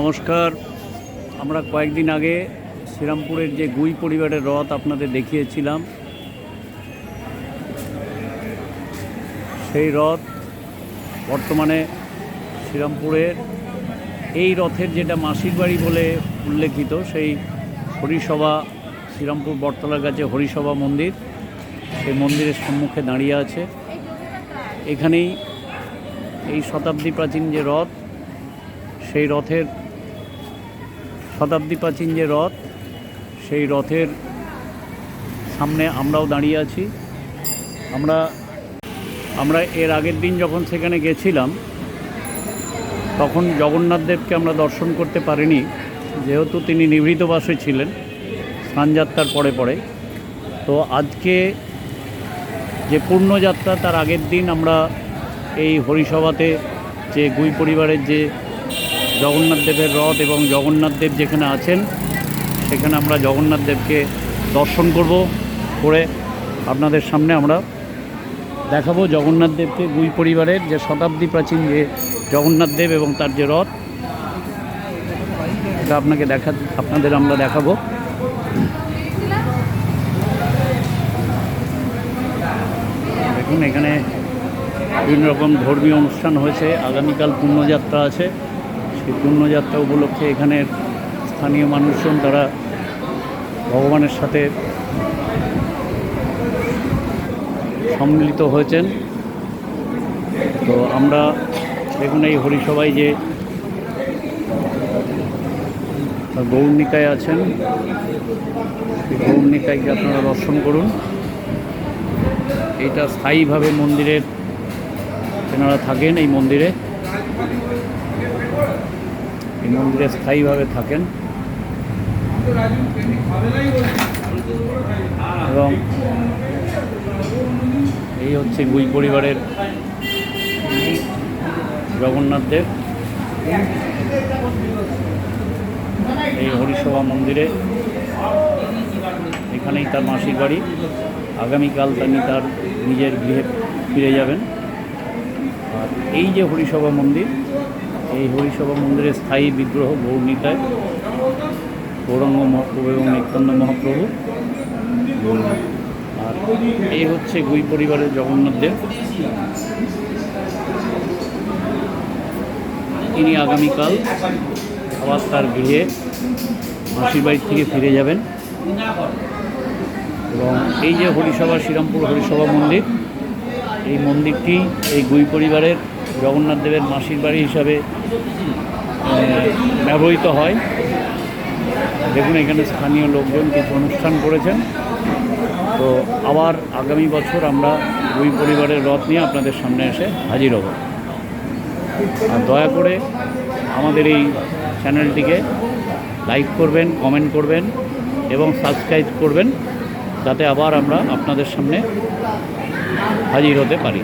নমস্কার। আমরা কয়েকদিন আগে শ্রীরামপুরের যে গুই পরিবারের রথ আপনাদের দেখিয়েছিলাম, সেই রথ বর্তমানে শ্রীরামপুরের এই রথের যেটা মাসির বাড়ি বলে উল্লেখিত, সেই হরিসভা, শ্রীরামপুর বটতলার কাছে হরিসভা মন্দির, সেই মন্দিরের সম্মুখে দাঁড়িয়ে আছে। এখানেই এই শতাব্দী প্রাচীন যে রথ, সেই রথের শতাব্দী প্রাচীন যে রথ, সেই রথের সামনে আমরাও দাঁড়িয়ে আছি। আমরা আমরা এর আগের দিন যখন সেখানে গেছিলাম, তখন জগন্নাথ দেবকে আমরা দর্শন করতে পারিনি, যেহেতু তিনি নিভৃত বাসে ছিলেন, স্নানযাত্রার পরে পরে। তো আজকে যে পূর্ণযাত্রা, তার আগের দিন আমরা এই হরিসভাতে যে গুই পরিবারের যে জগন্নাথ দেবের রথ এবং জগন্নাথ দেব যেখানে আছেন, সেখানে আমরা জগন্নাথ দেবকে দর্শন করব করে আপনাদের সামনে আমরা দেখাবো জগন্নাথ দেবকে গুই পরিবারের যে শতাব্দী প্রাচীন যে জগন্নাথ দেব এবং তার যে রথ। এটা আপনাকে দেখা, আপনাদের আমরা দেখাবো। দেখুন, এখানে বিভিন্ন রকম ধর্মীয় অনুষ্ঠান হয়েছে, আগামীকাল পুণ্যযাত্রা আছে। সেই পুণ্যযাত্রা উপলক্ষে এখানের স্থানীয় মানুষজন তারা ভগবানের সাথে সম্মিলিত হয়েছেন। তো আমরা দেখুন এই হরিসভায় যে গৌরনিকায় আছেন, সেই গৌরনিকায়কে আপনারা দর্শন করুন। এইটা স্থায়ীভাবে মন্দিরের তেনারা থাকেন এই মন্দিরে। এই মন্দিরে স্থায়ীভাবে থাকেন। এবং এই হচ্ছে গুই পরিবারের জগন্নাথ দেব এই হরিসভা মন্দিরে এখানেই তার মাসির বাড়ি। আগামীকাল তিনি তার নিজের গৃহে ফিরে যাবেন। আর এই যে হরিসভা মন্দির এই হরিসভা মন্দিরের স্থায়ী বিগ্রহ গৌরনীতায় গৌরঙ্গ মহাপ্রভু এবং নিত্যানন্দ মহাপ্রভু। আর এই হচ্ছে গুই পরিবারের জগন্নাথ দেব। তিনি আগামীকাল আবার তার গৃহে মাসির বাড়ি থেকে ফিরে যাবেন। এবং এই যে হরিসভা, শ্রীরামপুর হরিসভা মন্দির এই মন্দিরটি এই গুই পরিবারের জগন্নাথ দেবের মাসির বাড়ি হিসাবে ব্যবহৃত হয়। দেখুন, এখানে স্থানীয় লোকজন কিছু অনুষ্ঠান করেছেন। তো আবার আগামী বছর আমরা দুই পরিবারের রথ নিয়ে আপনাদের সামনে এসে হাজির হব। আর দয়া করে আমাদের এই চ্যানেলটিকে লাইক করবেন কমেন্ট করবেন এবং সাবস্ক্রাইব করবেন। যাতে আবার আমরা আপনাদের সামনে হাজির হতে পারি।